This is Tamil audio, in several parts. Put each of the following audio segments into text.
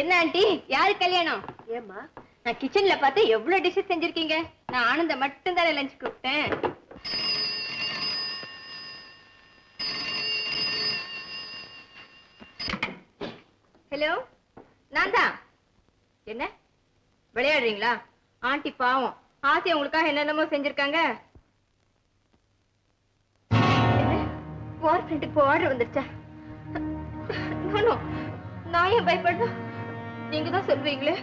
என்ன ஆண்டி? யாரு கல்யாணம்? ஏம்மா நான் கிச்சன்ல பார்த்து எவ்வளவு டிஷ் செஞ்சிருக்கீங்க? நான் ஆனந்த மட்டும் தானே லஞ்ச் கூப்பிட்டேன். ஹலோ நான் தான் என்ன? விளையாடுறீங்களா? ஆண்டி பாவம். ஆசை உங்களுக்காக என்னென்னமோ செஞ்சிருக்காங்க. என்ன? வார் ஃப்ரெண்டுக்கு ஆர்டர் வந்துருச்சா? நான் ஏன் பயப்படணும் நீங்க தான் சொல்வீங்களே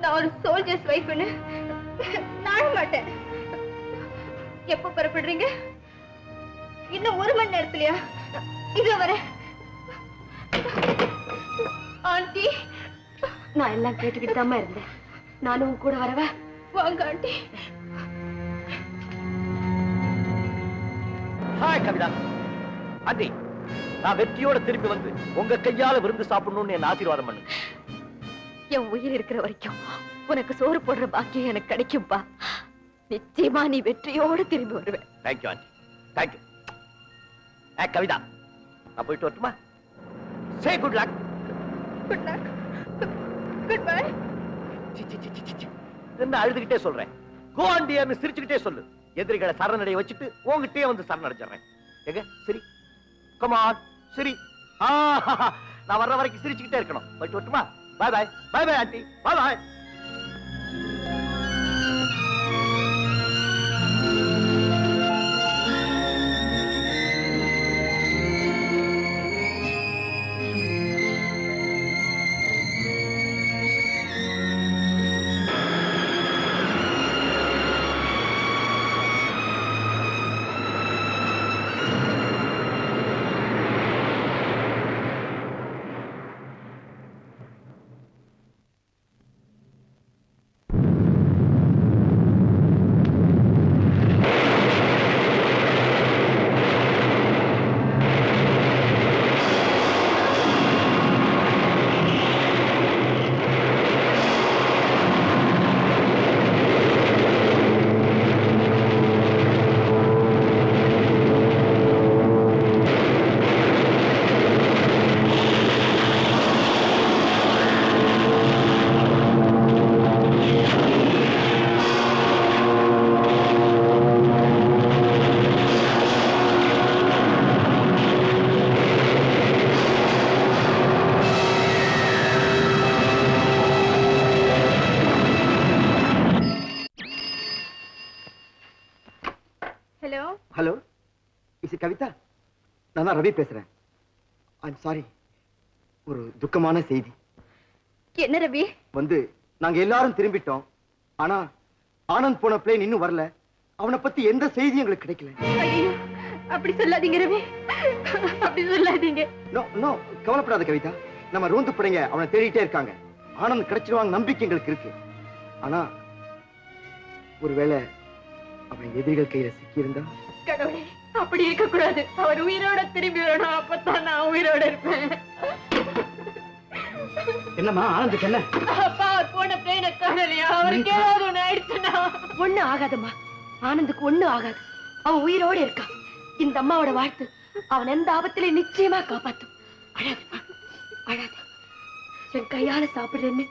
நான் ஒரு சோல்ஜர்ஸ் வைஃப்னு நாட மாட்டேன். எப்போ புறப்படுறீங்க? இன்னும் ஒரு மணி நேரத்துலயா? இதோ வரேன். ஆண்டி. நான் எல்லாம் கேட்டுக்கிட்டு இருந்தேன். நானும் உன் கூட வரவா? வாங்க ஆண்டி. ஹாய் கவிதா. ஆண்டி நான் வெற்றியோட திரும்பி வந்து உங்க கையால விருந்து சாப்பிடணும்னு என்ன ஆசீர்வாதம் பண்ணுங்க என் உயிர் இருக்கிற வரைக்கும் உனக்கு சோறு போடுற பாக்கியம் எனக்கு கிடைக்கும்பா. நிச்சயமா நீ வெற்றியோட திரும்பி வருவேன். Thank you aunty thank you ஏ கவிதா நான் போயிட்டு வரட்டுமா? சே good luck good luck goodbye என்ன அழுதுகிட்டே சொல்றேன்? கோ ஆண்டியர்னு சிரிச்சுக்கிட்டே சொல்லு. எதிரிகளை சரணடைய வச்சுட்டு உங்ககிட்டயே வந்து சரணடைஞ்சிடுறேன். எங்க? சரி. கமான் சரி. நான் வர்ற வரைக்கும் சிரிச்சுக்கிட்டே இருக்கணும். போயிட்டு வரட்டுமா? பாய் பாய் பாய் பாய் ஆண்டி பாய் பாய் நான் தான் ரவி பேசுறேன். ஐம் சாரி ஒரு துக்கமான செய்தி. என்ன ரவி? வந்து நாங்க எல்லாரும் திரும்பிட்டோம். ஆனா ஆனந்த் போன பிளேன் இன்னும் வரல. அவனை பத்தி எந்த செய்தியும் எங்களுக்கு கிடைக்கல. அப்படி சொல்லாதீங்க ரவி. அப்படி சொல்லாதீங்க. நோ நோ கவலைப்படாத கவிதா. நம்ம ரோந்து படைங்க அவனை தேடிட்டே இருக்காங்க. ஆனந்த் கிடைச்சிருவாங்க நம்பிக்கை எங்களுக்கு இருக்கு. ஆனா ஒருவேளை அவன் எதிரிகள் கையில சிக்கியிருந்தா? கடவுளே அப்படி இருக்க கூடாது அவர் உயிரோட திரும்பி வரணும். அப்பதான் நான் உயிரோட இருப்பேன். என்னம்மா ஆனந்துக்கு என்ன? அப்பா அவர் போன பிளேனை காணலையா? அவருக்கு ஏதாவது ஒண்ணு ஆயிடுச்சுன்னா? ஒண்ணு ஆகாதம்மா. ஆனந்துக்கு ஒண்ணு ஆகாது. அவன் உயிரோட இருக்கான். இந்த அம்மாவோட வாழ்த்து அவன் எந்த ஆபத்திலே நிச்சயமா காப்பாத்தும். அழாதம்மா. அழாத. என் கையால சாப்பிடுறேன்னு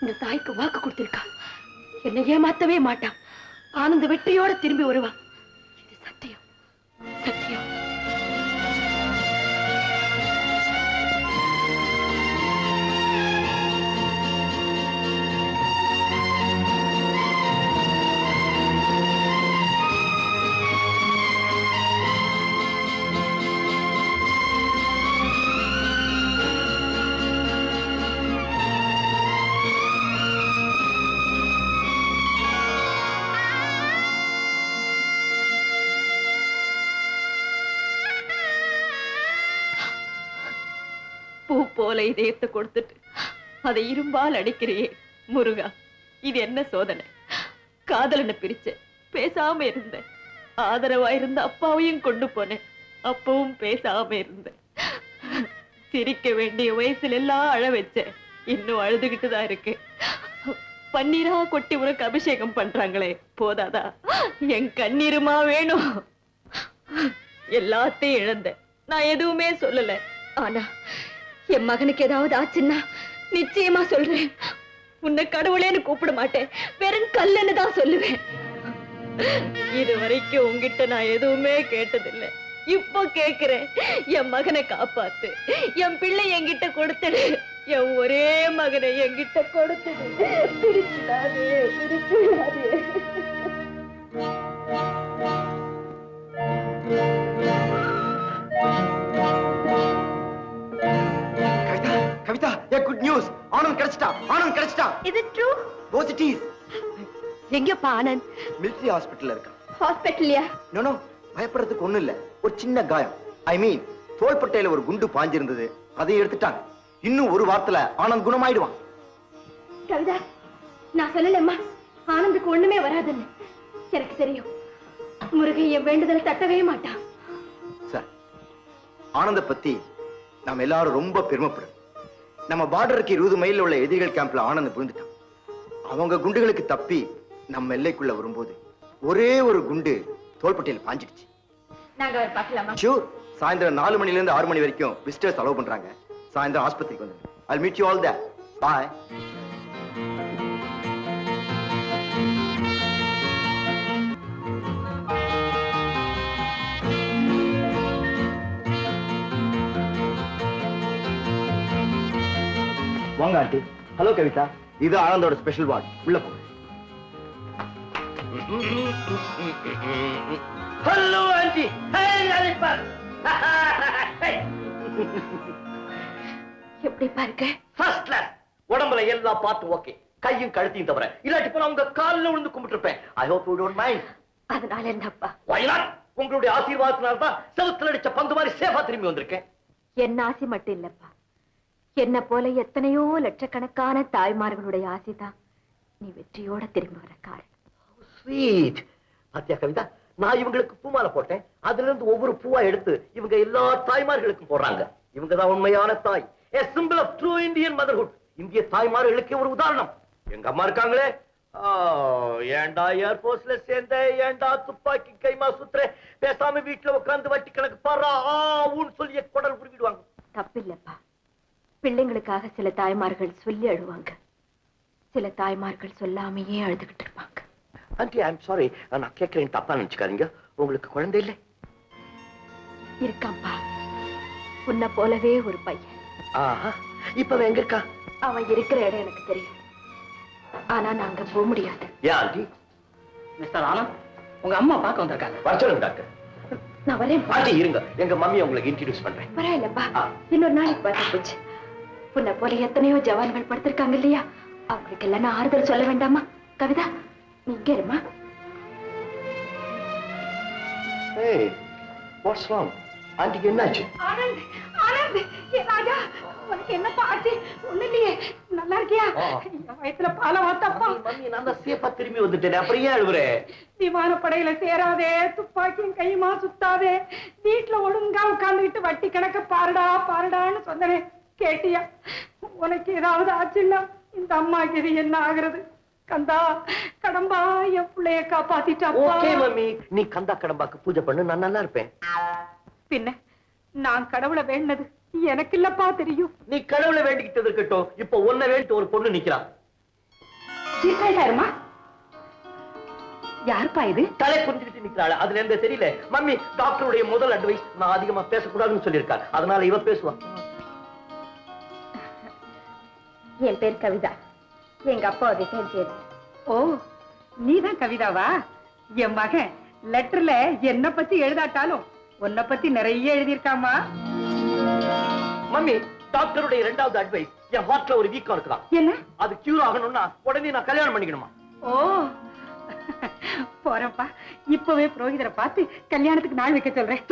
இந்த தாய்க்கு வாக்கு கொடுத்திருக்கான் என்னை ஏமாத்தவே மாட்டான். ஆனந்த் வெற்றியோட திரும்பி வருவான். இது சத்தியம். சத்தியம் பூ போல இதயத்தை கொடுத்துட்டு அதை இரும்பால் அடிக்கிறியே முருகா. இது என்ன சோதனை? காதலனை பிரிச்ச பேசாம இருந்தேன். ஆதரவா இருந்த அப்பாவையும் கொண்டு போனேன். அப்பவும் பேசாம இருந்தேன். சிரிக்க வேண்டிய வயசுல எல்லாம் அழ வச்சேன். இன்னும் அழுதுகிட்டு தான் இருக்கு. பன்னீரா கொட்டி உனக்கு அபிஷேகம் பண்றாங்களே போதாதா? என் கண்ணீருமா வேணும்? எல்லாத்தையும் இழந்தேன். நான் எதுவுமே சொல்லல. ஆனா என் மகனுக்கு ஏதாவது ஆச்சுன்னா நிச்சயமா சொல்றேன். உன்னை கடவுளேன்னு கூப்பிட மாட்டேன். வெறும் கல்லுன்னு தான் சொல்லுவேன். இது வரைக்கும் உன்கிட்ட நான் எதுவுமே கேட்டதில்லை. இப்போ கேக்குறேன். என் மகனை காப்பாத்து. என் பிள்ளை என்கிட்ட கொடுத்துடு. என் ஒரே மகனை என்கிட்ட கொடுத்துடு. பிரிச்சிடாதே பிரிச்சிடாதே. ஆனந்த் கிடைச்சிட்டா ஆனந்த் கிடைச்சிட்டா இது ட்ரூ எங்கப்பா ஆனந்த்? மிலிட்டரி ஹாஸ்பிட்டல்ல இருக்கான். ஹாஸ்பிட்டல்லையா நோ நோ பயப்படுறதுக்கு ஒண்ணும் இல்ல. ஒரு சின்ன காயம். ஐ மீன் தோள்பட்டையில ஒரு குண்டு பாஞ்சிருந்தது. அதை எடுத்துட்டாங்க இன்னும் ஒரு வாரத்துல ஆனந்த் குணமாயிடுவான். கவிதா நான் சொல்லலம்மா. ஆனந்துக்கு ஒண்ணுமே வராதுன்னு. எனக்கு தெரியும். முருகன் என் வேண்டுதல் தட்டவே மாட்டான். சார் ஆனந்த பத்தி நாம எல்லாரும் ரொம்ப பெருமைப்படும் நம்ம பார்டருக்கு இருபது மைல்ல உள்ள எதிரிகள் கேம்ப்ல ஆனந்த் விழுந்துட்டான் அவங்க குண்டுகளுக்கு தப்பி நம்ம எல்லைக்குள்ள வரும்போது ஒரே ஒரு குண்டு தோள்பட்டையில பாஞ்சிடுச்சு. ஷூர் சாயந்தரம் நாலு மணில இருந்து ஆறு மணி வரைக்கும் விசிட்டர்ஸ் அலோவ் பண்றாங்க. சாயந்தரம் ஆஸ்பத்திரிக்கு வந்து I'll meet you all there. பாய் வாங்க ஆண்டி. ஹலோ கவிதா. இது ஆனந்தோட ஸ்பெஷல் வார்ட் உள்ள போங்க ஹலோ ஆண்டி. எப்படி பாருங்க ஃபர்ஸ்ட் கிளாஸ் உடம்புல எல்லா பார்த்து ஓகே கையும் கழுத்தையும் தவிர. இல்லாட்டி போனா உங்க கால்ல விழுந்து கும்பிட்டுருப்பேன். I hope you don't mind அதனால என்னப்பா not? உங்களுடைய ஆசீர்வாதத்தினால தான் செவுத்துல அடிச்ச பந்து மாதிரி சேஃபா திரும்பி வந்திருக்கேன். என் ஆசை மட்டும் இல்லப்பா. என்ன போல எத்தனையோ லட்சக்கணக்கான தாய்மார்களுடைய ஆசைதான். நீ வெற்றியோட திரும்பி வர காரணம். பாத்தியா கவிதா? நான் இவங்களுக்கு பூமாலை போட்டேன். அதுல இருந்து ஒவ்வொரு பூவா எடுத்து இவங்க எல்லா தாய்மார்களுக்கும் போடுறாங்க. இவங்க தான் உண்மையான தாய். A symbol of true Indian motherhood. இந்திய தாய்மார்களுக்கு ஒரு உதாரணம். எங்க அம்மா இருக்காங்களே? ஆ, ஏன்டா ஏர்போர்ஸ்ல சேர்ந்த ஏன்டா துப்பாக்கி கைமா சுத்துற பேசாம வீட்டுல உட்கார்ந்து வட்டி கணக்கு பாடுறா? ஆ ஊன்னு சொல்லி குடல் உருவிடுவாங்க. தப்பில்லப்பா. பிள்ளைங்களுக்காக சில தாய்மார்கள் சொல்லி அழுவாங்க. சில தாய்மார்கள் சொல்லாமையே அழுதுகிட்டு இருப்பாங்க. ஆண்டி ஐம் சாரி நான் கேட்கிறேன் தப்பா நினைச்சுக்காதீங்க. உங்களுக்கு குழந்தை இல்லை? இருக்காம்பா. உன்னை போலவே ஒரு பையன். ஆஹா. இப்ப எங்க இருக்கா அவன் இருக்கிற இடம் எனக்கு தெரியும். ஆனா நாங்க போக முடியாது. ஏன் ஆண்டி மிஸ்டர் ஆனந்த் உங்க அம்மா பார்க்க வந்திருக்காங்க. வர சொல்லுங்க டாக்டர். நான் வரேன். ஆண்டி இருங்க. எங்க மம்மி உங்களுக்கு இன்ட்ரடியூஸ் பண்றேன். பரவாயில்லப்பா. இன்னொரு நாளைக்கு பார்த்து போச்சு. உன்னை போல எத்தனையோ ஜவான்கள் படுத்திருக்காங்க இல்லையா? அவங்களுக்கு எல்லாம் நான் ஆறுதல் சொல்ல வேண்டாமா? கவிதா நீ இங்க இருமா? ஏய் வாட்ஸ் ராங் ஆண்டிக்கு என்னாச்சு? ஆனந்த் ஆனந்த் ஏ ராஜா உனக்கு என்னப்பா ஆச்சு? ஒண்ணு இல்லையே நல்லா இருக்கியா. என் வயசுல பால வாத்தப்பா. மம்மி நான் தான் சேஃபா திரும்பி வந்துட்டேன் அப்புறம் ஏன் அழுவுற? விமானப்படையில சேராதே துப்பாக்கியும் கையுமா சுத்தாதே வீட்டுல ஒழுங்கா உட்கார்ந்துகிட்டு வட்டி கணக்க பாருடா பாருடான்னு சொன்னனே. கேட்டியா? உனக்கு ஏதாவது ஆச்சுன்னா இந்த அம்மாக்கு இது என்ன ஆகுறது? கந்தா கடம்பா என் பிள்ளைய ஓகே மம்மி. நீ கந்தா கடம்பாக்கு பூஜை பண்ணு. நான் நல்லா இருப்பேன். பின்ன நான் கடவுளை வேண்டது எனக்கு இல்லப்பா தெரியும். நீ கடவுளை வேண்டிக்கிட்டு இருக்கட்டும். இப்போ உன்னை வேண்டிட்டு ஒரு பொண்ணு நிக்கிறான். இருக்காருமா யாருப்பா இது? தலை புரிஞ்சுக்கிட்டு நிக்கிறாள். அதுல எந்த தெரியல. மம்மி டாக்டருடைய முதல் அட்வைஸ் நான் அதிகமா பேசக்கூடாதுன்னு சொல்லியிருக்காரு. அதனால இவ பேசுவா. என் பேர் கவிதா. எங்க அப்பா ரிட்டையர் செய்து ஓ நீதான் கவிதாவா? என் மகன் லெட்டர்ல என்ன பத்தி எழுதாட்டாலும் உன்னை பத்தி நிறைய எழுதியிருக்காமா? மம்மி டாக்டருடைய இரண்டாவது அட்வைஸ் என் ஹார்ட்ல ஒரு வீக்கம் இருக்கலாம். என்ன? அது கியூர் ஆகணும்னா உடனே நான் கல்யாணம் பண்ணிக்கணுமா? ஓ போறப்பா இப்பவே புரோகிதரை பார்த்து கல்யாணத்துக்கு நாள் வைக்க சொல்றேன்.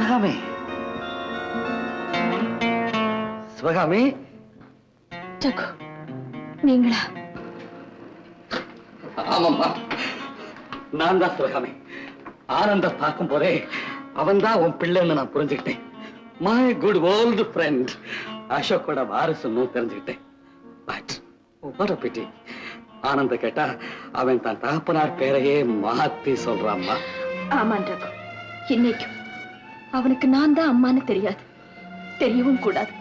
சிவகாமி சிவகாமி ஜகு நீங்களா? ஆமாம்மா. நான் தான் சிவகாமி ஆனந்த பார்க்கும் போதே அவன் தான் உன் பிள்ளைன்னு நான் புரிஞ்சுக்கிட்டேன். மை குட் ஓல்டு ஃப்ரெண்ட் அசோக்கோட வாரிசுன்னு தெரிஞ்சுக்கிட்டேன். பட் ஆனந்த கேட்டா அவன் தன் தகப்பனார் பேரையே மாத்தி சொல்றாம்மா. ரகு இன்னைக்கும் அவனுக்கு நான் தான் அம்மான்னு தெரியாது. தெரியவும் கூடாது.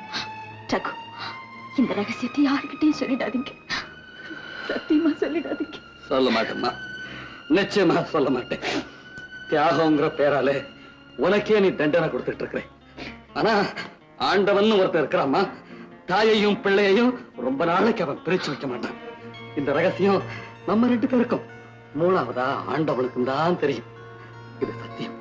ரகு இந்த ரகசியத்தை யாருக்கிட்டையும் சொல்லிடாதீங்க. சத்தியமா சொல்லிடாதீங்க. சொல்ல மாட்டேம்மா. நிச்சயமா சொல்ல மாட்டேன். தியாகங்கிற பேராலே உனக்கே நீ தண்டனை கொடுத்துட்டு இருக்கிற ஆனா ஆண்டவன் ஒருத்தர் இருக்கிறாம்மா. தாயையும் பிள்ளையையும் ரொம்ப நாளைக்கு அவன் பிரிச்சு வைக்க மாட்டான். இந்த ரகசியம் நம்ம ரெண்டு பேருக்கும். மூணாவதா ஆண்டவனுக்கும் தான் தெரியும். இது சத்தியம்.